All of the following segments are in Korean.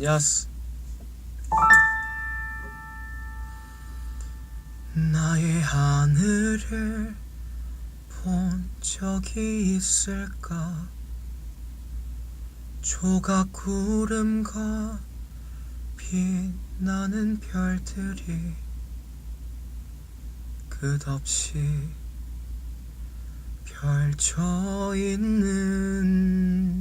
야스 나의 하늘을 본 적이 있을까? 조각 구름과 빛나는 별들이 끝없이 펼쳐 있는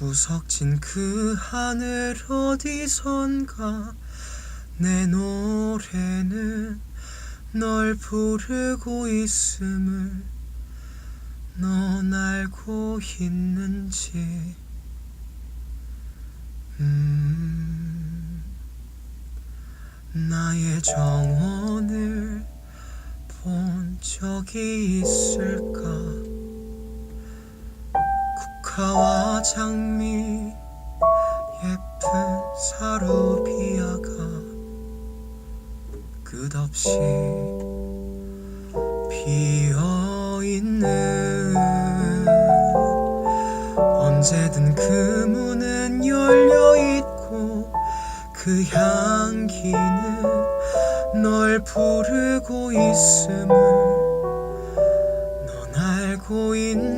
구석진 그 하늘 어디선가 내 노래는 널 부르고 있음을 넌 알고 있는지. 음 나의 정원을 본 적이 있을까 국화와 장미 예쁜 사루비아가 끝없이 피어있는. 언제든 그 문은 열려있고 그 향기는 널 부르고 있음을 넌 알고 있는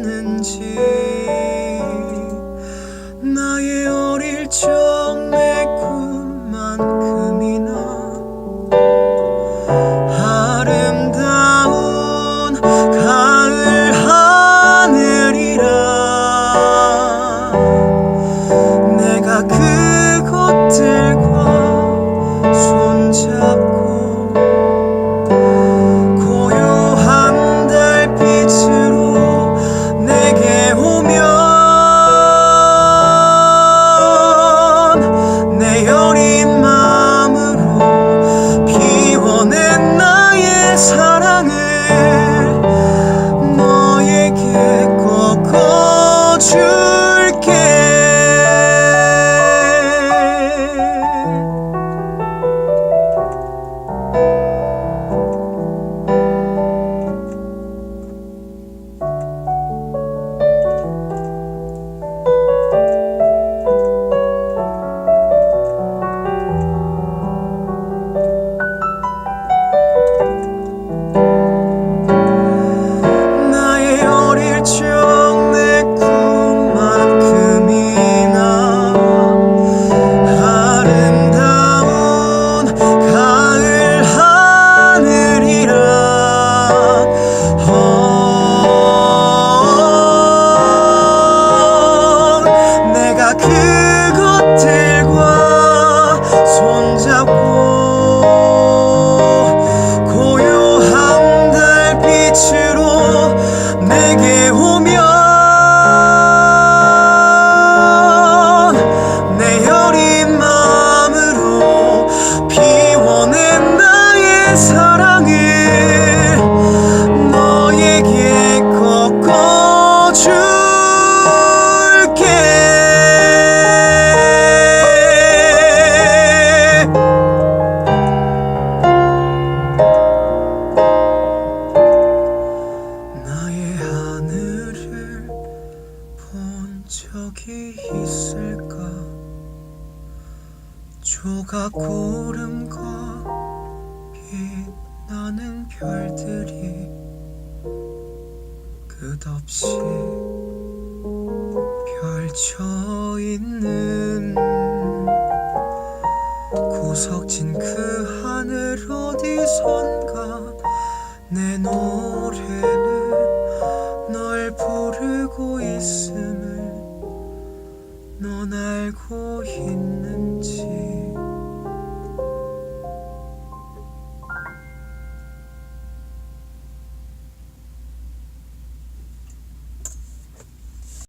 chop 조각 구름과 빛나는 별들이 끝없이 펼쳐 있는 구석진 그 하늘 어디선가 내 노래는